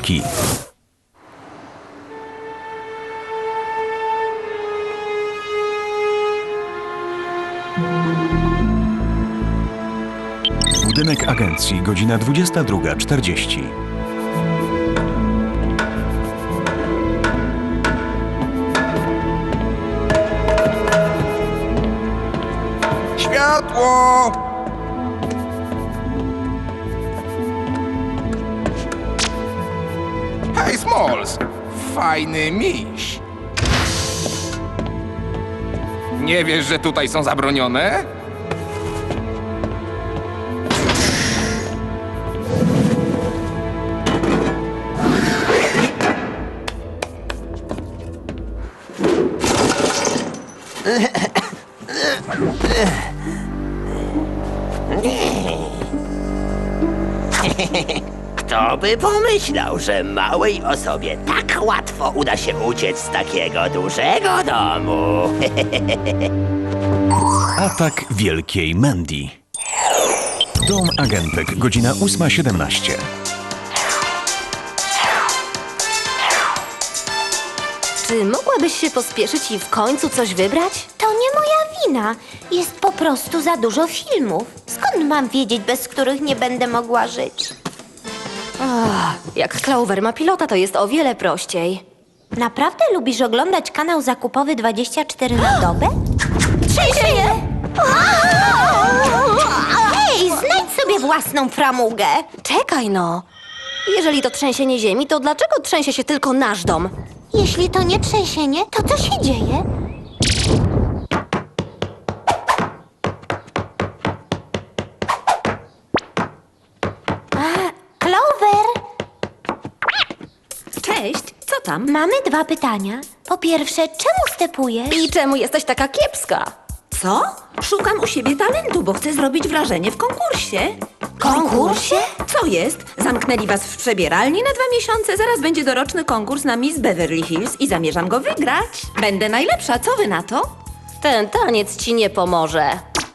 Agentki. Budynek agencji, godzina 22.40. Światło! Smalls! Fajny miś. Nie wiesz, że tutaj są zabronione? Kto by pomyślał, że małej osobie tak łatwo uda się uciec z takiego dużego domu? Atak wielkiej Mandy. Dom agentek, godzina 8.17. Czy mogłabyś się pospieszyć i w końcu coś wybrać? To nie moja wina. Jest po prostu za dużo filmów. Skąd mam wiedzieć, bez których nie będę mogła żyć? Jak Clover ma pilota, to jest o wiele prościej. Naprawdę lubisz oglądać kanał zakupowy 24 na dobę? Trzęsienie! Hej, znajdź sobie własną framugę. Czekaj no! Jeżeli to trzęsienie ziemi, to dlaczego trzęsie się tylko nasz dom? Jeśli to nie trzęsienie, to co się dzieje? Co tam? mamy dwa pytania. Po pierwsze, czemu stepujesz? I czemu jesteś taka kiepska? Co? Szukam u siebie talentu, bo chcę zrobić wrażenie w konkursie. Konkursie? Co jest? Zamknęli was w przebieralni na dwa miesiące, zaraz będzie doroczny konkurs na Miss Beverly Hills i zamierzam go wygrać. Będę najlepsza, co wy na to? Ten taniec ci nie pomoże.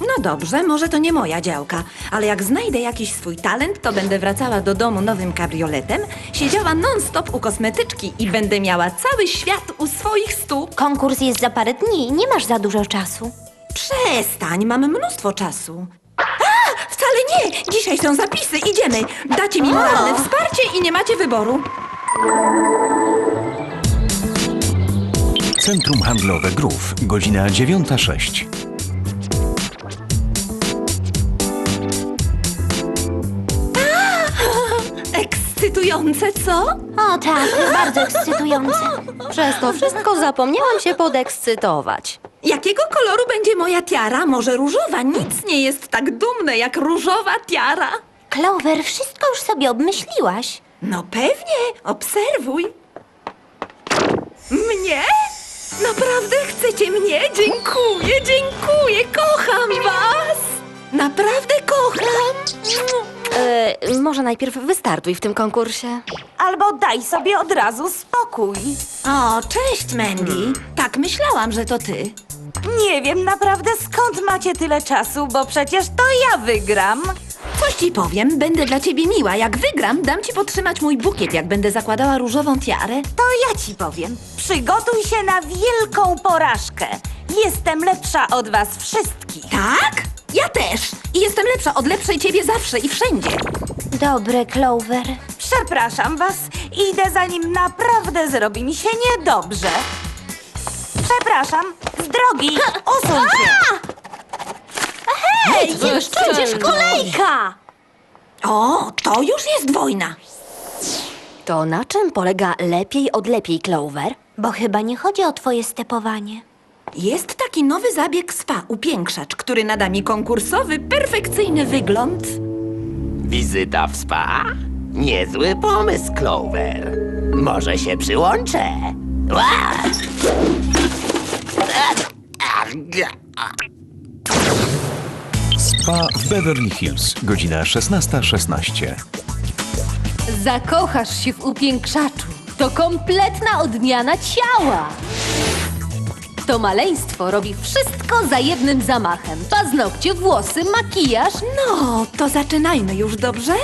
No dobrze, może to nie moja działka, ale jak znajdę jakiś swój talent, to będę wracała do domu nowym kabrioletem, siedziała non-stop u kosmetyczki i będę miała cały świat u swoich stóp. Konkurs jest za parę dni, nie masz za dużo czasu. Przestań, mam mnóstwo czasu. A, wcale nie! Dzisiaj są zapisy, idziemy! Dacie mi moralne wsparcie i nie macie wyboru. Centrum Handlowe Grów, godzina 9.06. Ekscytujące, co? O tak, bardzo ekscytujące. Przez to wszystko zapomniałam się podekscytować. Jakiego koloru będzie moja tiara? Może różowa? Nic nie jest tak dumne jak różowa tiara. Clover, wszystko już sobie obmyśliłaś. No pewnie, obserwuj. Mnie? Naprawdę chcecie mnie? Dziękuję, dziękuję, kocham was! Naprawdę kocham! E, może najpierw wystartuj w tym konkursie. Albo daj sobie od razu spokój. O, cześć Mandy. Tak, myślałam, że to ty. Nie wiem naprawdę skąd macie tyle czasu, bo przecież to ja wygram. Coś ci powiem, będę dla ciebie miła. Jak wygram, dam ci potrzymać mój bukiet, jak będę zakładała różową tiarę. To ja ci powiem. Przygotuj się na wielką porażkę. Jestem lepsza od was wszystkich. Tak? Ja też. I jestem lepsza od lepszej ciebie zawsze i wszędzie. Dobre, Clover. Przepraszam was, idę zanim naprawdę zrobi mi się niedobrze. Przepraszam, z drogi, usuń się. Hej, jest przecież kolejka! O, to już jest wojna. To na czym polega lepiej od lepiej, Clover? Bo chyba nie chodzi o twoje stepowanie. Jest taki nowy zabieg spa, upiększacz, który nada mi konkursowy, perfekcyjny wygląd. Wizyta w spa? Niezły pomysł, Clover. Może się przyłączę. Ła! Spa w Beverly Hills, godzina 16.16. Zakochasz się w upiększaczu. To kompletna odmiana ciała. To maleństwo robi wszystko za jednym zamachem. Paznokcie, włosy, makijaż. No, to zaczynajmy już, dobrze?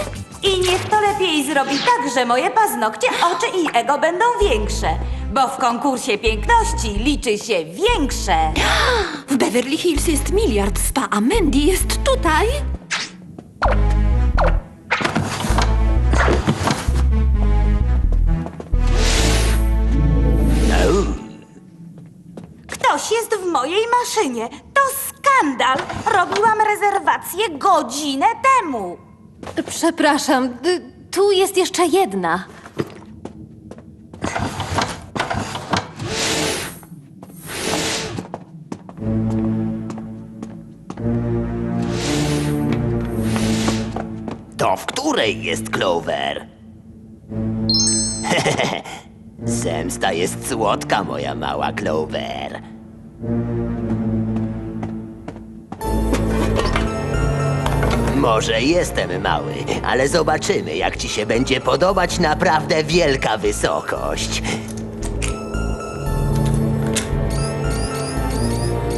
I niech to lepiej zrobi tak, że moje paznokcie, oczy i ego będą większe. Bo w konkursie piękności liczy się większe. W Beverly Hills jest miliard spa, a Mandy jest tutaj? Mojej maszynie. To skandal. Robiłam rezerwację godzinę temu. Przepraszam, tu jest jeszcze jedna. To w której jest Clover? Zemsta jest słodka, moja mała Clover. Może jestem mały, ale zobaczymy, jak ci się będzie podobać naprawdę wielka wysokość.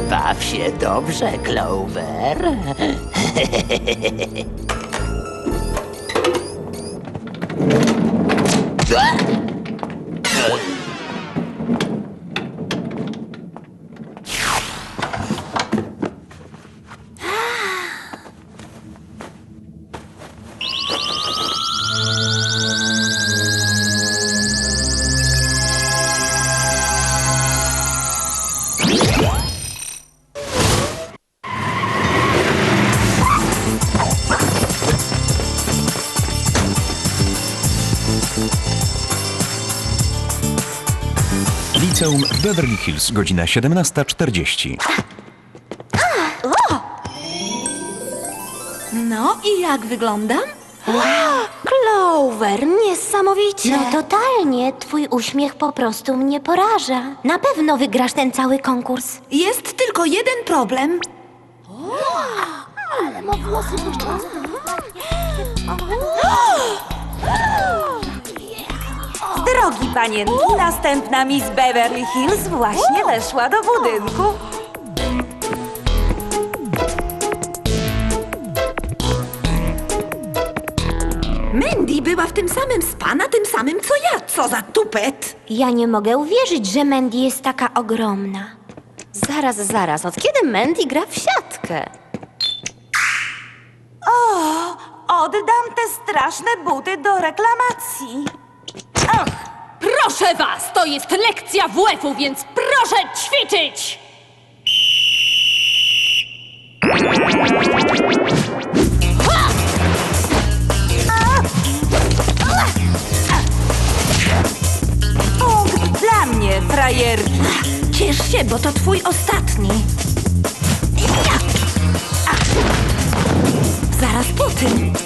Baw się dobrze, Clover. Beverly Hills, godzina 17.40. No i jak wyglądam? Clover, niesamowicie. No totalnie, twój uśmiech po prostu mnie poraża. Na pewno wygrasz ten cały konkurs. Jest tylko jeden problem. Drogi panienki, następna Miss Beverly Hills właśnie weszła do budynku. Mandy była w tym samym spa na tym samym co ja. Co za tupet! Ja nie mogę uwierzyć, że Mandy jest taka ogromna. Zaraz, zaraz, od kiedy Mandy gra w siatkę? Oddam te straszne buty do reklamacji. Proszę was, to jest lekcja WF-u, więc proszę ćwiczyć! Punkt dla mnie, frajerki. Ciesz się, bo to twój ostatni. Zaraz po tym.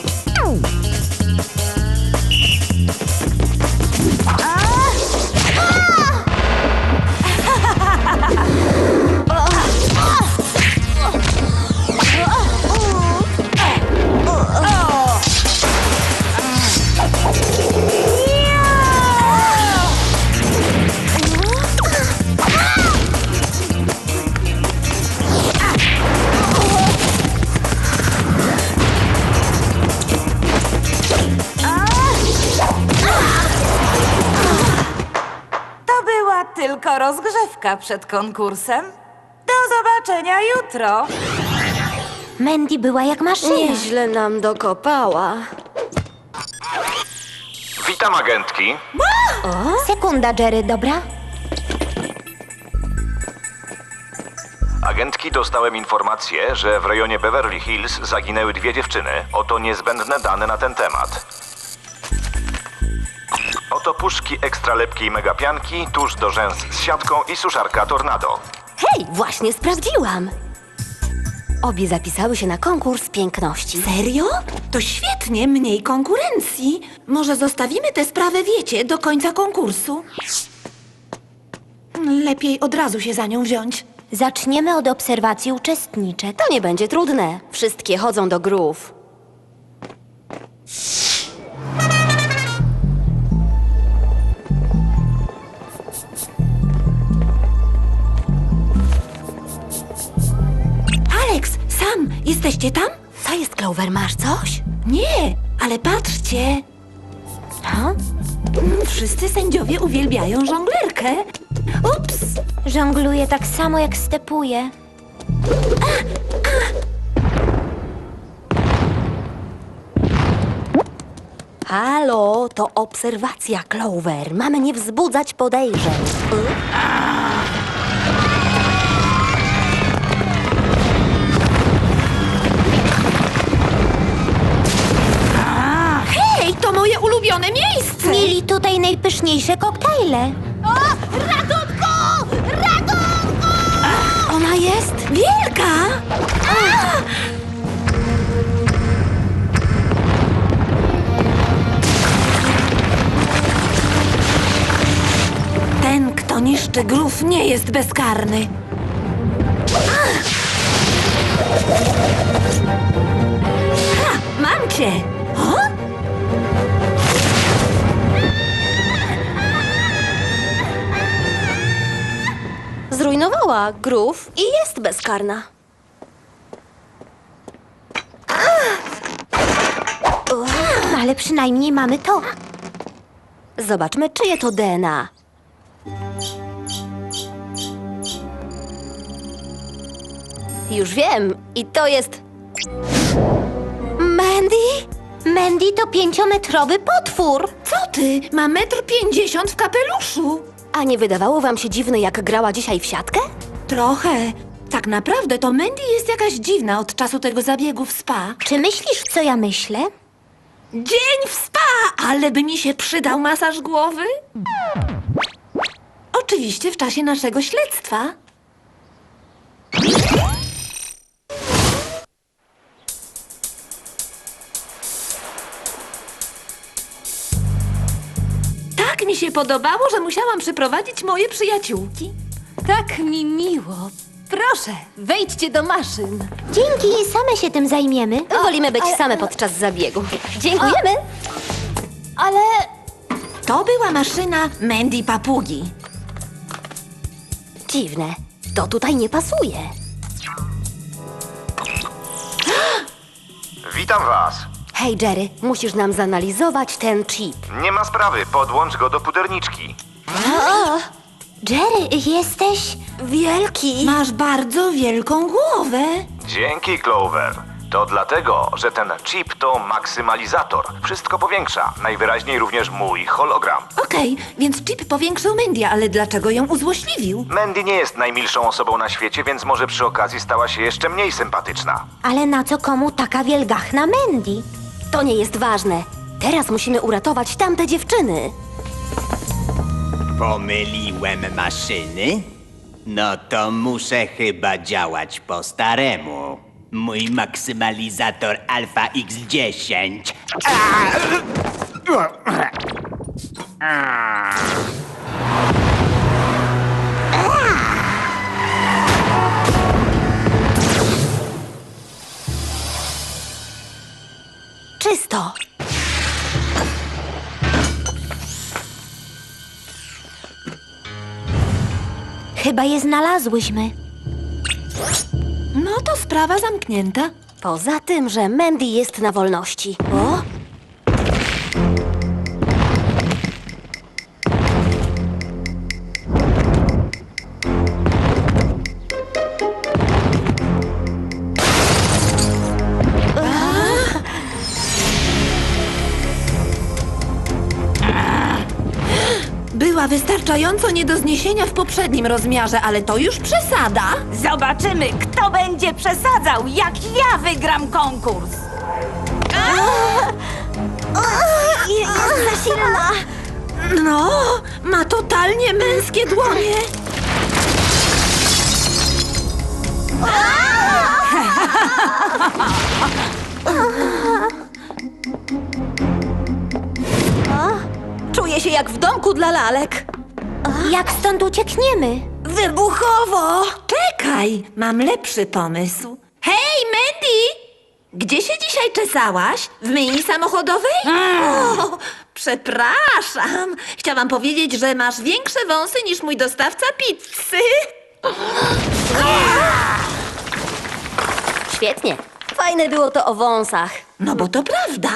Przed konkursem. Do zobaczenia jutro. Mandy była jak maszyna. Nieźle nam dokopała. Witam agentki. Sekunda, Jerry, dobra? Agentki dostałem informację, że w rejonie Beverly Hills zaginęły dwie dziewczyny. Oto niezbędne dane na ten temat. Oto puszki ekstra lepkiej megapianki, tuż do rzęs z siatką i suszarka Tornado. Hej, właśnie sprawdziłam. Obie zapisały się na konkurs piękności. Serio? To świetnie, mniej konkurencji. Może zostawimy tę sprawę, wiecie, do końca konkursu? Lepiej od razu się za nią wziąć. Zaczniemy od obserwacji uczestniczek. To nie będzie trudne. Wszystkie chodzą do grów. Clover? Masz coś? Nie, ale patrzcie! Ha? Wszyscy sędziowie uwielbiają żonglerkę. Ups! Żongluje tak samo jak stepuje. Halo, to obserwacja, Clover. Mamy nie wzbudzać podejrzeń. Najpyszniejsze koktajle. Ona jest? Wielka! Ten, kto niszczy grów, nie jest bezkarny. Ha! Mam cię! Zrujnowała grów i jest bezkarna. Ale przynajmniej mamy to. Zobaczmy, czyje to DNA. Już wiem, i to jest. Mandy? Mandy to pięciometrowy potwór. Co ty? Ma metr pięćdziesiąt w kapeluszu. A nie wydawało wam się dziwne, jak grała dzisiaj w siatkę? Trochę. Tak naprawdę to Mandy jest jakaś dziwna od czasu tego zabiegu w spa. Czy myślisz, co ja myślę? Dzień w spa, ale by mi się przydał masaż głowy? Oczywiście w czasie naszego śledztwa. Się podobało, że musiałam przyprowadzić moje przyjaciółki. Tak mi miło. Proszę, wejdźcie do maszyn. Dzięki, same się tym zajmiemy. Wolimy być same podczas zabiegu. Dziękujemy. Ale To była maszyna Mandy Papugi. Dziwne. To tutaj nie pasuje. Witam was. Hej, Jerry, musisz nam zanalizować ten chip. Nie ma sprawy, podłącz go do puderniczki. Jerry, jesteś... Wielki. Masz bardzo wielką głowę. Dzięki, Clover. To dlatego, że ten chip to maksymalizator. Wszystko powiększa. Najwyraźniej również mój hologram. Okej, więc chip powiększył Mandy, ale dlaczego ją uzłośliwił? Mandy nie jest najmilszą osobą na świecie, więc może przy okazji stała się jeszcze mniej sympatyczna. Ale na co komu taka wielgachna Mandy? To nie jest ważne. Teraz musimy uratować tamte dziewczyny. Pomyliłem maszyny? No to muszę chyba działać po staremu. Mój maksymalizator Alpha X10. Czysto. Chyba je znalazłyśmy. No to sprawa zamknięta. Poza tym, że Mandy jest na wolności. O? Wystarczająco nie do zniesienia w poprzednim rozmiarze, ale to już przesada. Zobaczymy, kto będzie przesadzał, jak ja wygram konkurs. Jest za silna. No, ma totalnie męskie dłonie. Czuję się jak w domku dla lalek. Jak stąd uciekniemy? Wybuchowo! Czekaj, mam lepszy pomysł. Hej, Mandy! Gdzie się dzisiaj czesałaś? W myjni samochodowej? O, przepraszam. Chciałam powiedzieć, że masz większe wąsy niż mój dostawca pizzy. Świetnie. Fajne było to o wąsach. No bo to prawda.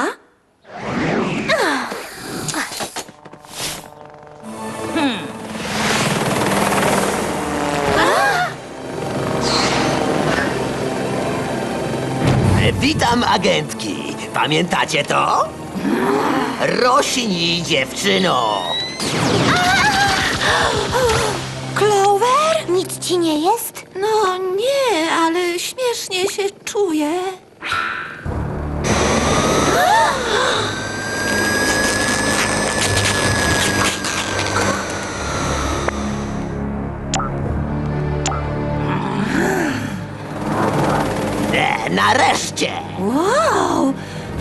Witam, agentki. Pamiętacie to? Rośnij, dziewczyno. Clover? Nic ci nie jest? No nie, ale śmiesznie się czuję. nareszcie. Wow,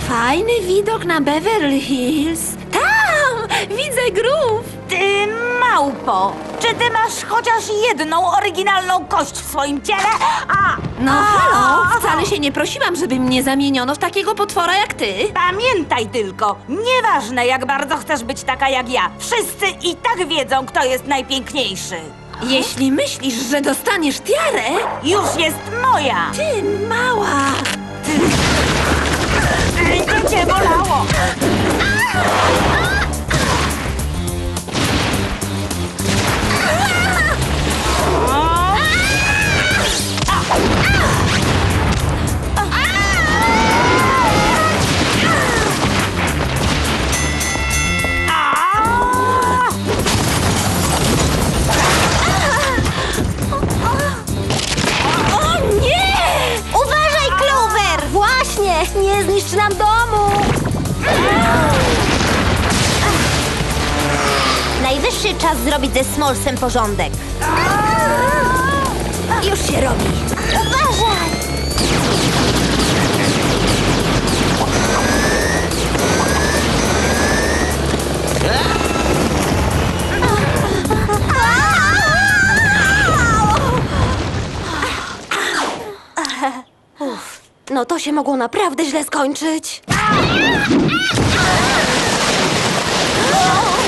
fajny widok na Beverly Hills. Tam, widzę grów. Ty małpo! Czy ty masz chociaż jedną oryginalną kość w swoim ciele? A, No a, halo, wcale się nie prosiłam, żeby mnie zamieniono w takiego potwora jak ty. Pamiętaj tylko, nieważne jak bardzo chcesz być taka jak ja, wszyscy i tak wiedzą, kto jest najpiękniejszy. Jeśli myślisz, że dostaniesz tiarę, Już jest moja! ty mała. Będzie cię bolało! O Najwyższy czas zrobić ze Smolsem porządek. Już się robi. Uważaj! No to się mogło naprawdę źle skończyć.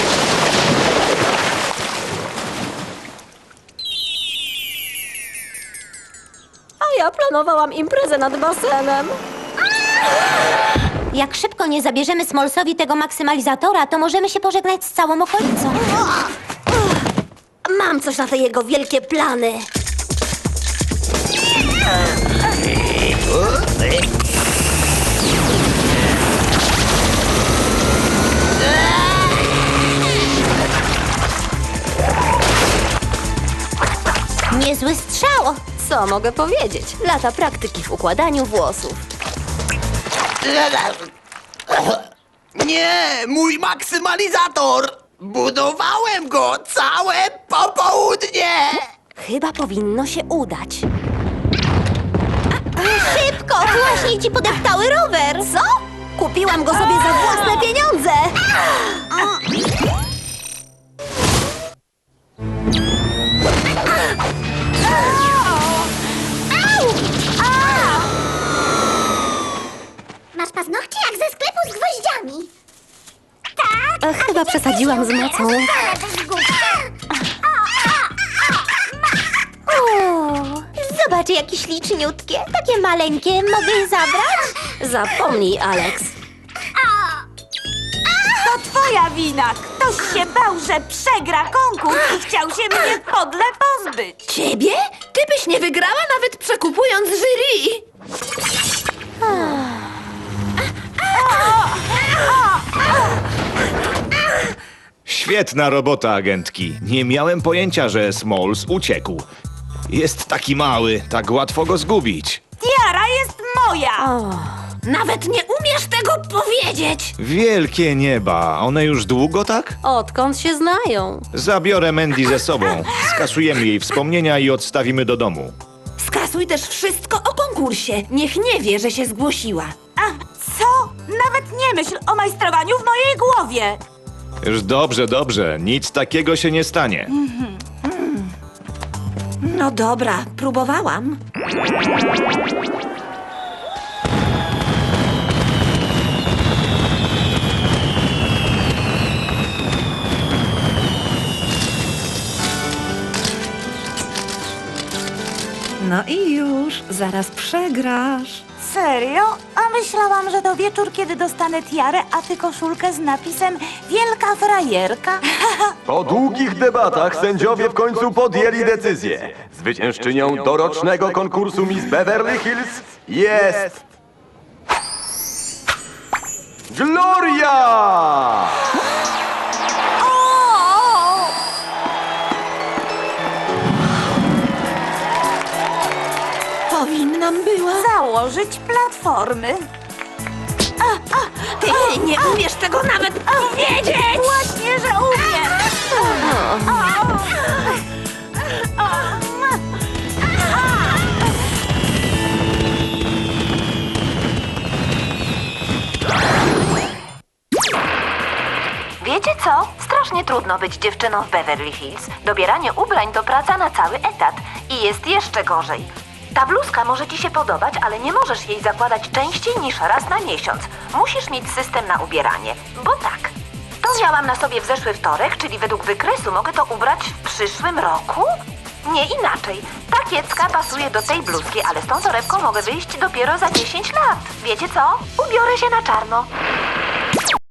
ja planowałam imprezę nad basenem. Jak szybko nie zabierzemy Smolsowi tego maksymalizatora, to możemy się pożegnać z całą okolicą. Mam coś na te jego wielkie plany. Niezły strzał! Co mogę powiedzieć? Lata praktyki w układaniu włosów. Nie, mój maksymalizator. Budowałem go całe popołudnie. Chyba powinno się udać. Szybko! Właśnie ci podeptały rower! Co? Kupiłam go sobie za własne pieniądze! Masz paznokcie jak ze sklepu z gwoździami. Tak? E, Chyba przesadziłam z mocą. O, zobacz, jakie śliczniutkie. Takie maleńkie. Mogę je zabrać? Zapomnij, Alex. To twoja wina! Ktoś się bał, że przegra konkurs i chciał się mnie podle pozbyć. Ciebie? Ty byś nie wygrała nawet przekupując jury. Świetna robota, agentki. Nie miałem pojęcia, że Smalls uciekł. Jest taki mały, tak łatwo go zgubić. Tiara jest moja! Nawet nie umiesz tego powiedzieć. Wielkie nieba, one już długo tak? Odkąd się znają? Zabiorę Mandy ze sobą. Skasujemy jej wspomnienia i odstawimy do domu. Skasuj też wszystko o konkursie. Niech nie wie, że się zgłosiła. A co? Nawet nie myśl o majstrowaniu w mojej głowie! Już dobrze, dobrze, nic takiego się nie stanie. No dobra, próbowałam. No i już, zaraz przegrasz. Serio? A myślałam, że to wieczór, kiedy dostanę tiarę, a ty koszulkę z napisem Wielka Frajerka. Po długich debatach sędziowie w końcu podjęli decyzję. Zwyciężczynią dorocznego konkursu Miss Beverly Hills jest... Gloria! Powinnam była. Założyć platformy. Ty nie umiesz tego nawet powiedzieć! Właśnie, że umiem. Wiecie co? Strasznie trudno być dziewczyną w Beverly Hills. Dobieranie ubrań to praca na cały etat. I jest jeszcze gorzej. Ta bluzka może ci się podobać, ale nie możesz jej zakładać częściej niż raz na miesiąc. Musisz mieć system na ubieranie. Bo tak. To miałam na sobie w zeszły wtorek, czyli według wykresu mogę to ubrać w przyszłym roku? Nie inaczej. Ta kiecka pasuje do tej bluzki, ale z tą torebką mogę wyjść dopiero za 10 lat. Wiecie co? Ubiorę się na czarno.